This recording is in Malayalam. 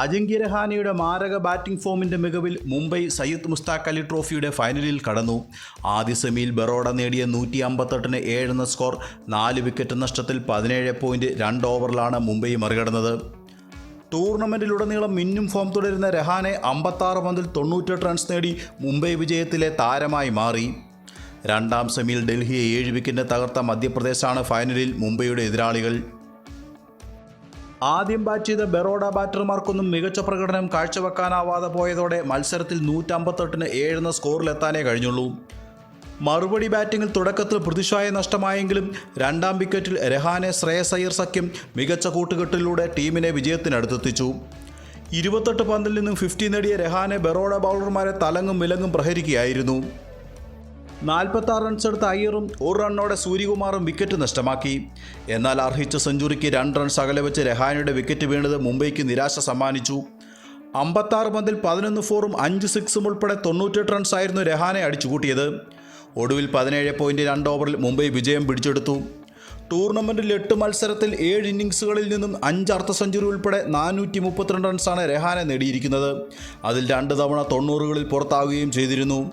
അജിങ്ക്യ രഹാനയുടെ മാരക ബാറ്റിംഗ് ഫോമിന്റെ മികവിൽ മുംബൈ സയ്യിദ് മുസ്താഖ് അലി ട്രോഫിയുടെ ഫൈനലിൽ കടന്നു. ആദ്യ സെമിയിൽ ബറോഡ നേടിയ നൂറ്റി അമ്പത്തെട്ടിന് ഏഴെന്ന സ്കോർ നാല് വിക്കറ്റ് നഷ്ടത്തിൽ പതിനേഴ് പോയിന്റ് രണ്ട് ഓവറിലാണ് മുംബൈ മറികടന്നത്. ടൂർണമെന്റിലുടനീളം മിന്നും ഫോം തുടരുന്ന രഹാനെ അമ്പത്താറ് പന്തിൽ തൊണ്ണൂറ്റെട്ട് റൺസ് നേടി മുംബൈ വിജയത്തിലെ താരമായി മാറി. രണ്ടാം സെമിയിൽ ഡൽഹിയെ ഏഴ് വിക്കറ്റിന് തകർത്ത മധ്യപ്രദേശാണ് ഫൈനലിൽ മുംബൈയുടെ എതിരാളികൾ. ആദ്യം ബാറ്റ് ചെയ്ത ബെറോഡ ബാറ്റർമാർക്കൊന്നും മികച്ച പ്രകടനം കാഴ്ചവെക്കാനാവാതെ പോയതോടെ മത്സരത്തിൽ നൂറ്റമ്പത്തെട്ടിന് ഏഴെന്ന സ്കോറിലെത്താനേ കഴിഞ്ഞുള്ളൂ. മറുപടി ബാറ്റിംഗിൽ തുടക്കത്തിൽ പ്രതിഷായ നഷ്ടമായെങ്കിലും രണ്ടാം വിക്കറ്റിൽ രഹാനെ ശ്രേയസ് അയ്യർ സഖ്യം മികച്ച കൂട്ടുകെട്ടിലൂടെ ടീമിനെ വിജയത്തിനടുത്തെത്തിച്ചു. ഇരുപത്തെട്ട് പന്തിൽ നിന്നും ഫിഫ്റ്റി നേടിയ രഹാനെ ബെറോഡ ബൗളർമാരെ തലങ്ങും വിലങ്ങും പ്രഹരിക്കുകയായിരുന്നു. നാൽപ്പത്തി ആറ് റൺസെടുത്ത അയ്യറും ഒരു റണ്ണോടെ സൂര്യകുമാറും വിക്കറ്റ് നഷ്ടമാക്കി. എന്നാൽ അർഹിച്ച സെഞ്ചുറിക്ക് രണ്ട് റൺസ് അകലെ വെച്ച് രഹാനയുടെ വിക്കറ്റ് വീണത് മുംബൈക്ക് നിരാശ സമ്മാനിച്ചു. അമ്പത്താറ് പന്തിൽ പതിനൊന്ന് ഫോറും അഞ്ച് സിക്സും ഉൾപ്പെടെ തൊണ്ണൂറ്റെട്ട് റൺസായിരുന്നു രഹാനെ അടിച്ചുകൂട്ടിയത്. ഒടുവിൽ പതിനേഴ് പോയിന്റ് രണ്ട് ഓവറിൽ മുംബൈ വിജയം പിടിച്ചെടുത്തു. ടൂർണമെന്റിൽ എട്ട് മത്സരത്തിൽ ഏഴ് ഇന്നിങ്സുകളിൽ നിന്നും അഞ്ച് അർദ്ധ സെഞ്ചുറി ഉൾപ്പെടെ നാനൂറ്റി മുപ്പത്തിരണ്ട് റൺസാണ് രഹാനെ നേടിയിരിക്കുന്നത്. അതിൽ രണ്ട് തവണ തൊണ്ണൂറുകളിൽ പുറത്താവുകയും ചെയ്തിരുന്നു.